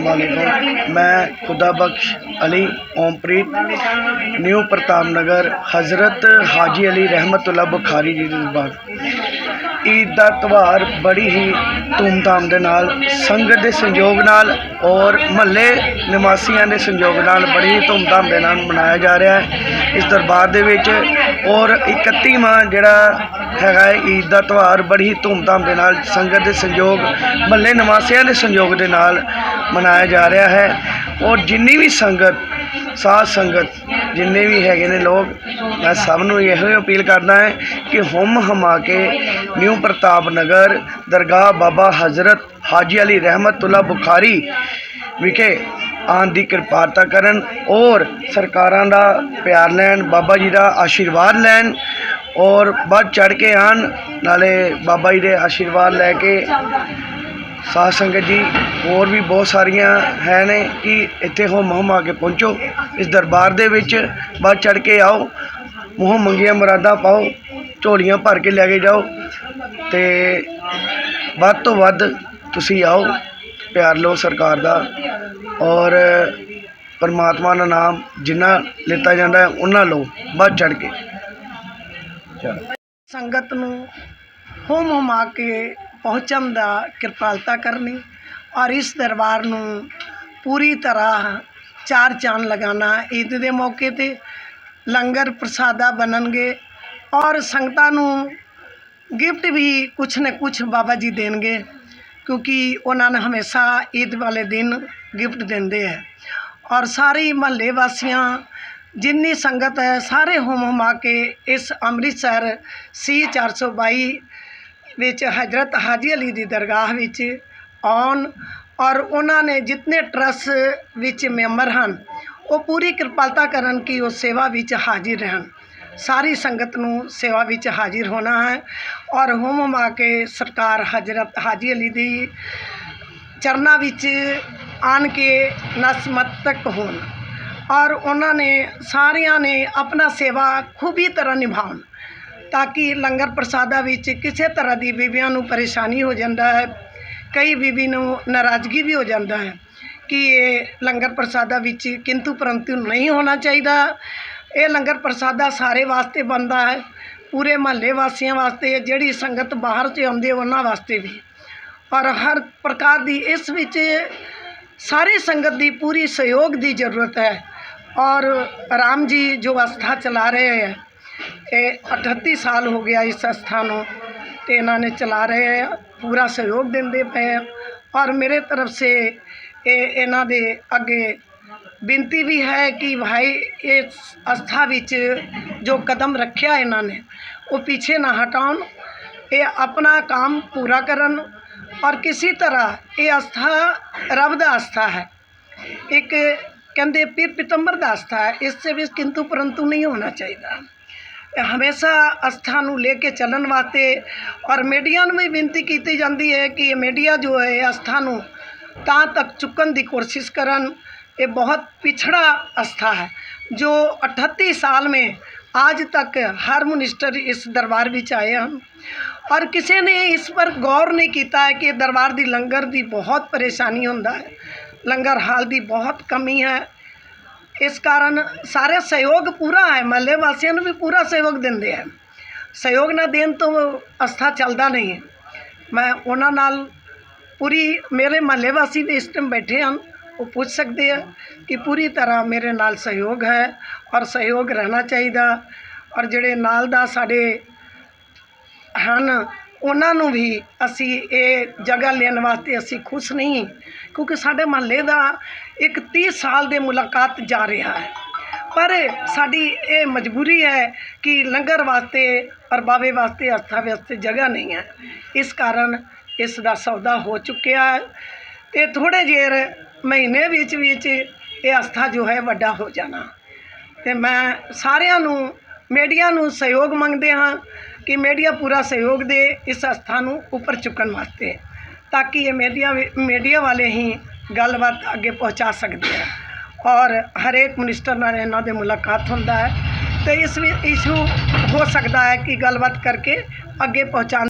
वालेकुम मैं खुदा बख्श अली ओमप्रीत न्यू प्रताप नगर हज़रत हाजी अली रहमतुल्ला बुखारी ਜੀ ਦੀ ਦਰਬਾਰ ਈਦ ਦਾ ਤਿਉਹਾਰ ਬੜੀ ਹੀ ਧੂਮਧਾਮ ਦੇ ਨਾਲ ਸੰਗਤ ਦੇ ਸੰਯੋਗ ਨਾਲ ਔਰ ਮਹੱਲੇ ਨਿਵਾਸੀਆਂ ਦੇ ਸੰਯੋਗ ਨਾਲ ਬੜੀ ਹੀ ਧੂਮਧਾਮ ਦੇ ਨਾਲ ਮਨਾਇਆ ਜਾ ਰਿਹਾ ਹੈ। ਇਸ ਦਰਬਾਰ ਦੇ ਵਿੱਚ ਔਰ 31ਵਾਂ ਜਿਹੜਾ ਹੈਗਾ ਹੈ, ਈਦ ਦਾ ਤਿਉਹਾਰ ਬੜੀ ਹੀ ਧੂਮਧਾਮ ਦੇ ਨਾਲ ਸੰਗਤ ਦੇ ਸੰਯੋਗ, ਮਹੱਲੇ ਨਿਵਾਸੀਆਂ ਦੇ ਸੰਯੋਗ ਦੇ ਨਾਲ ਮਨਾਇਆ ਜਾ ਰਿਹਾ ਹੈ। ਔਰ ਜਿੰਨੀ ਵੀ ਸੰਗਤ, ਸਾਧ ਸੰਗਤ, ਜਿੰਨੇ ਵੀ ਹੈਗੇ ਨੇ ਲੋਕ, ਮੈਂ ਸਭ ਨੂੰ ਇਹੋ ਹੀ ਅਪੀਲ ਕਰਦਾ ਹੈ ਕਿ ਹੁਮ ਹਮਾ ਕੇ ਨਿਊ ਪ੍ਰਤਾਪ ਨਗਰ, ਦਰਗਾਹ ਬਾਬਾ ਹਜ਼ਰਤ ਹਾਜੀ ਅਲੀ ਰਹਿਮਤੁल्ला ਬੁਖਾਰੀ ਵਿਖੇ ਆਉਣ ਦੀ ਕਿਰਪਾਲਤਾ ਕਰਨ ਔਰ ਸਰਕਾਰਾਂ ਦਾ ਪਿਆਰ ਲੈਣ, ਬਾਬਾ ਜੀ ਦਾ ਆਸ਼ੀਰਵਾਦ ਲੈਣ ਔਰ ਵੱਧ ਚੜ ਕੇ ਆਉਣ, ਨਾਲੇ ਬਾਬਾ ਜੀ ਦੇ ਆਸ਼ੀਰਵਾਦ ਲੈ ਕੇ ਸਾਧ ਸੰਗਤ ਜੀ ਹੋਰ ਵੀ ਬਹੁਤ ਸਾਰੀਆਂ ਹੈ ਨੇ ਕਿ ਇੱਥੇ ਹੋ ਮਹੁਮ ਆ ਕੇ ਪਹੁੰਚੋ, ਇਸ ਦਰਬਾਰ ਦੇ ਵਿੱਚ ਵੱਧ ਚੜ ਕੇ ਆਓ, ਮੂੰਹ ਮੰਗੀਆਂ ਮੁਰਾਦਾਂ ਪਾਓ, ਝੋਲੀਆਂ ਭਰ ਕੇ ਲੈ ਕੇ ਜਾਓ ਤੇ ਵੱਧ ਤੋਂ ਵੱਧ ਤੁਸੀਂ ਆਓ, ਪਿਆਰ ਲਓ ਸਰਕਾਰ ਦਾ। ਔਰ ਪਰਮਾਤਮਾ ਦਾ ਨਾਮ ਜਿੰਨਾ ਲਿੱਤਾ ਜਾਂਦਾ ਹੈ, ਉਹਨਾਂ ਲਓ, ਵੱਧ ਚੜ ਕੇ। ਸੰਗਤ ਨੂੰ ਹੋਮ ਹੁਮਾ ਕੇ ਪਹੁੰਚਣ ਦਾ ਕਿਰਪਾਲਤਾ ਕਰਨੀ ਔਰ ਇਸ ਦਰਬਾਰ ਨੂੰ ਪੂਰੀ ਤਰ੍ਹਾਂ ਚਾਰ ਚਾਂਦ ਲਗਾਉਣਾ ਈਦ ਦੇ ਮੌਕੇ ਤੇ ਲੰਗਰ ਪ੍ਰਸਾਦਾ ਬਣਨਗੇ ਔਰ ਸੰਗਤਾਂ ਨੂੰ ਗਿਫਟ ਵੀ ਕੁਛ ਨਾ ਕੁਛ ਬਾਬਾ ਜੀ ਦੇਣਗੇ। ਕਿਉਂਕਿ ਉਹਨਾਂ ਨੇ ਹਮੇਸ਼ਾ ਈਦ ਵਾਲੇ ਦਿਨ ਗਿਫਟ ਦਿੰਦੇ ਹੈ ਔਰ ਸਾਰੇ ਮਹੱਲੇ ਵਾਸੀਆਂ, ਜਿੰਨੀ ਸੰਗਤ ਹੈ, ਸਾਰੇ ਹੁਮ ਹੁਮਾ ਕੇ ਇਸ ਅੰਮ੍ਰਿਤਸਰ ਸੀ 422 ਵਿੱਚ ਹਜ਼ਰਤ ਹਾਜੀ ਅਲੀ ਦੀ ਦਰਗਾਹ ਵਿੱਚ ਆਉਣ ਔਰ ਉਹਨਾਂ ਨੇ ਜਿਤਨੇ ਟਰੱਸਟ ਵਿੱਚ ਮੈਂਬਰ ਹਨ, ਉਹ ਪੂਰੀ ਕਿਰਪਾਲਤਾ ਕਰਨ ਕਿ ਉਹ ਸੇਵਾ ਵਿੱਚ ਹਾਜ਼ਰ ਰਹਿਣ। ਸਾਰੀ ਸੰਗਤ ਨੂੰ ਸੇਵਾ ਵਿੱਚ ਹਾਜ਼ਰ ਹੋਣਾ ਹੈ ਔਰ ਹੁਮ ਹੁਮਾ ਕੇ ਸਰਕਾਰ ਹਜ਼ਰਤ ਹਾਜੀ ਅਲੀ ਦੀ ਚਰਨਾਂ ਵਿੱਚ ਆਣ ਕੇ ਨਸਮਤਕ ਹੋਣ ਔਰ ਉਹਨਾਂ ਨੇ, ਸਾਰਿਆਂ ਨੇ ਆਪਣਾ ਸੇਵਾ ਖੂਬੀ ਤਰ੍ਹਾਂ ਨਿਭਾਉਣ ਤਾਂ ਕਿ ਲੰਗਰ ਪ੍ਰਸਾਦਾ ਵਿੱਚ ਕਿਸੇ ਤਰ੍ਹਾਂ ਦੀ ਬੀਬੀਆਂ ਨੂੰ ਪਰੇਸ਼ਾਨੀ ਹੋ ਜਾਂਦਾ ਹੈ, ਕਈ ਬੀਬੀ ਨੂੰ ਨਾਰਾਜ਼ਗੀ ਵੀ ਹੋ ਜਾਂਦਾ ਹੈ ਕਿ ਇਹ ਲੰਗਰ ਪ੍ਰਸਾਦਾ ਵਿੱਚ ਕਿੰਤੂ ਪਰੰਤੂ ਨਹੀਂ ਹੋਣਾ ਚਾਹੀਦਾ। ਇਹ ਲੰਗਰ ਪ੍ਰਸਾਦਾ ਸਾਰੇ ਵਾਸਤੇ ਬਣਦਾ ਹੈ, ਪੂਰੇ ਮਹੱਲੇ ਵਾਸੀਆਂ ਵਾਸਤੇ, ਜਿਹੜੀ ਸੰਗਤ ਬਾਹਰ ਤੋਂ ਆਉਂਦੀ ਹੈ ਉਹਨਾਂ ਵਾਸਤੇ ਵੀ। ਔਰ ਹਰ ਪ੍ਰਕਾਰ ਦੀ ਇਸ ਵਿੱਚ ਸਾਰੀ ਸੰਗਤ ਦੀ ਪੂਰੀ ਸਹਿਯੋਗ ਦੀ ਜ਼ਰੂਰਤ ਹੈ। ਔਰ ਰਾਮ ਜੀ ਜੋ ਅਸਥਾ ਚਲਾ ਰਹੇ ਹੈ, ਇਹ 38 ਸਾਲ ਹੋ ਗਿਆ ਇਸ ਅਸਥਾ ਨੂੰ, ਤੇ ਇਹਨਾਂ ਨੇ ਚਲਾ ਰਹੇ ਹੈ, ਪੂਰਾ ਸਹਿਯੋਗ ਦਿੰਦੇ ਪਏ ਹੈ। ਔਰ ਮੇਰੇ ਤਰਫ ਸੇ ਇਹ ਇਹਨਾਂ ਦੇ ਅੱਗੇ ਬੇਨਤੀ ਵੀ ਹੈ ਕਿ ਭਾਈ ਇਸ ਅਸਥਾ ਵਿੱਚ ਜੋ ਕਦਮ ਰੱਖਿਆ ਇਹਨਾਂ ਨੇ, ਉਹ ਪਿੱਛੇ ਨਾ ਹਟਾਉਣ। ਇਹ ਆਪਣਾ ਕੰਮ ਪੂਰਾ ਕਰਨ ਔਰ ਕਿਸੇ ਤਰ੍ਹਾਂ ਇਹ ਅਸਥਾ ਰੱਬ ਦਾ ਅਸਥਾ ਹੈ। ਇੱਕ ਕਹਿੰਦੇ ਪੀਰ ਪਿਤੰਬਰ ਦਾ ਅਸਥਾ ਹੈ, ਇਸ ਦੇ ਵਿੱਚ ਕਿੰਤੂ ਪਰੰਤੂ ਨਹੀਂ ਹੋਣਾ ਚਾਹੀਦਾ। ਇਹ ਹਮੇਸ਼ਾ ਅਸਥਾ ਨੂੰ ਲੈ ਕੇ ਚੱਲਣ ਵਾਸਤੇ ਔਰ ਮੀਡੀਆ ਨੂੰ ਵੀ ਬੇਨਤੀ ਕੀਤੀ ਜਾਂਦੀ ਹੈ ਕਿ ਇਹ ਮੀਡੀਆ ਜੋ ਹੈ ਇਹ ਅਸਥਾ ਨੂੰ ਤਾਂ ਤੱਕ ਚੁੱਕਣ ਦੀ ਕੋਸ਼ਿਸ਼ ਕਰਨ ये बहुत पिछड़ा आस्था है जो 38 साल में आज तक हर मिनिस्टर इस दरबार ਵਿੱਚ ਆਏ ਹਨ ਔਰ ਕਿਸੇ ਨੇ ਇਸ ਪਰ ਗੌਰ ਨਹੀਂ ਕੀਤਾ ਹੈ ਕਿ ਦਰਬਾਰ ਦੀ ਲੰਗਰ ਦੀ ਬਹੁਤ ਪਰੇਸ਼ਾਨੀ ਹੁੰਦਾ ਹੈ ਲੰਗਰ ਹਾਲ ਦੀ ਬਹੁਤ ਕਮੀ ਹੈ ਇਸ ਕਾਰਨ ਸਾਰੇ ਸਹਿਯੋਗ ਪੂਰਾ ਹੈ ਮਹੱਲੇ ਵਾਸੀਆਂ ਨੂੰ ਵੀ ਪੂਰਾ ਸਹਿਯੋਗ ਦਿੰਦੇ ਹਨ ਸਹਿਯੋਗ ਨਾ ਦੇਣ ਤੋਂ ਅਸਥਾ ਚੱਲਦਾ ਨਹੀਂ ਹੈ ਮੈਂ ਉਹਨਾਂ ਨਾਲ ਪੂਰੀ ਮੇਰੇ ਮਹੱਲੇ ਵਾਸੀ ਵੀ ਇਸ ਟਾਈਮ ਬੈਠੇ ਹਨ ਉਹ ਪੁੱਛ ਸਕਦੇ ਆ ਕਿ ਪੂਰੀ ਤਰ੍ਹਾਂ ਮੇਰੇ ਨਾਲ ਸਹਿਯੋਗ ਹੈ ਔਰ ਸਹਿਯੋਗ ਰਹਿਣਾ ਚਾਹੀਦਾ ਔਰ ਜਿਹੜੇ ਨਾਲ ਦਾ ਸਾਡੇ ਹਨ, ਉਹਨਾਂ ਨੂੰ ਵੀ ਅਸੀਂ ਇਹ ਜਗ੍ਹਾ ਲੈਣ ਵਾਸਤੇ ਅਸੀਂ ਖੁਸ਼ ਨਹੀਂ, ਕਿਉਂਕਿ ਸਾਡੇ ਮਹੱਲੇ ਦਾ ਇੱਕ 30 ਸਾਲ ਦੇ ਮੁਲਾਕਾਤ ਜਾ ਰਿਹਾ ਹੈ। ਪਰ ਸਾਡੀ ਇਹ ਮਜਬੂਰੀ ਹੈ ਕਿ ਲੰਗਰ ਵਾਸਤੇ ਔਰ ਬਾਵੇ ਵਾਸਤੇ ਅਸਥਾ ਵਾਸਤੇ ਜਗ੍ਹਾ ਨਹੀਂ ਹੈ। ਇਸ ਕਾਰਨ ਇਸ ਦਾ ਸੌਦਾ ਹੋ ਚੁੱਕਿਆ ਹੈ। ਤੇ ਥੋੜੇ ਜਿਹੇ ਮਹੀਨੇ ਵਿੱਚ ਵਿੱਚ ਇਹ ਅਸਥਾ ਜੋ ਹੈ ਵੱਡਾ ਹੋ ਜਾਣਾ। ਅਤੇ ਮੈਂ ਸਾਰਿਆਂ ਨੂੰ, ਮੀਡੀਆ ਨੂੰ ਸਹਿਯੋਗ ਮੰਗਦੇ ਹਾਂ ਕਿ ਮੀਡੀਆ ਪੂਰਾ ਸਹਿਯੋਗ ਦੇ ਇਸ ਅਸਥਾ ਨੂੰ ਉੱਪਰ ਚੁੱਕਣ ਵਾਸਤੇ, ਤਾਂ ਕਿ ਇਹ ਮੀਡੀਆ ਮੀਡੀਆ ਵਾਲੇ ਹੀ ਗੱਲਬਾਤ ਅੱਗੇ ਪਹੁੰਚਾ ਸਕਦੇ ਆ। ਔਰ ਹਰੇਕ ਮਿਨਿਸਟਰ ਨਾਲ ਇਹਨਾਂ ਦੇ ਮੁਲਾਕਾਤ ਹੁੰਦਾ ਹੈ ਤੇ ਇਸ ਵਿੱਚ ਇਸ਼ੂ ਹੋ ਸਕਦਾ ਹੈ ਕਿ ਗੱਲਬਾਤ ਕਰਕੇ ਅੱਗੇ ਪਹੁੰਚਾ